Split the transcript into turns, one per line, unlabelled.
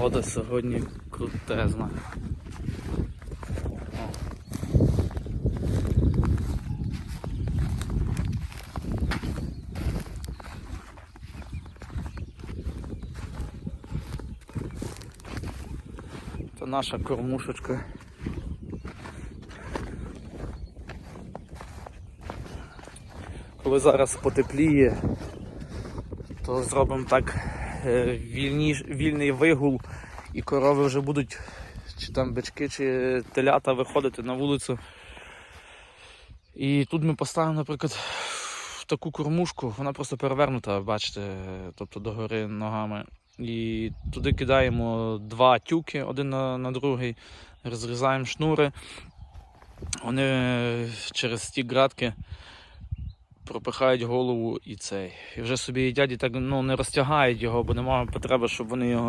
Погода сьогодні крутезна. Це наша кормушечка. Коли зараз потепліє, то зробимо так е, вільніш, вільний вигул, і корови вже будуть, чи там бички, чи телята виходити на вулицю. І тут ми поставимо, наприклад, таку кормушку, вона просто перевернута, бачите, тобто догори ногами. І туди кидаємо два тюки один на, на другий, розрізаємо шнури. Вони через ті градки пропихають голову і цей. І вже собі їдять і так ну, не розтягають його, бо немає потреби, щоб вони його